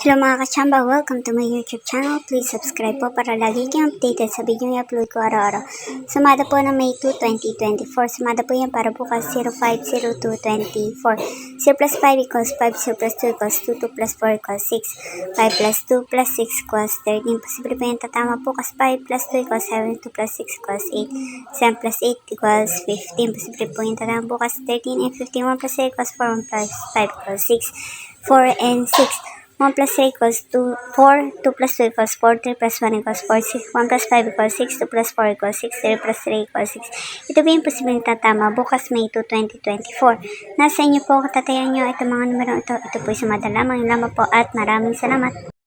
Hello mga kachamba, welcome to my YouTube channel. Please subscribe po para lagi kayong updated sa video yung upload ko araw-araw. Sumada po ng May 2, 2024. Sumada po yan para bukas 050224. 0 plus 5 equals 5, 0 plus 2 equals 2, 2 plus 4 equals 6, 5 plus 2 plus 6 equals 13. Posible po yan tatama po kasi 5 plus 2 equals 7, 2 plus 6 equals 8, 7 plus 8 equals 15. Posible po yan tatama bukas 13 and 15. 1 plus 8 equals 4, 1 plus 5 equals 6, 4 and 6. 1 plus 3 equals 2, 4, 2 plus 2 equals 4, 3 plus 1 equals 4, 6, 1 plus 5 equals 6, 2 plus 4 equals 6, 3 plus 3 equals 6. Ito ba yung posibleng tatama bukas May 2, 2024? Nasa inyo po katatayan nyo itong mga numero ito. Ito po yung sumadala. Mga po at maraming salamat.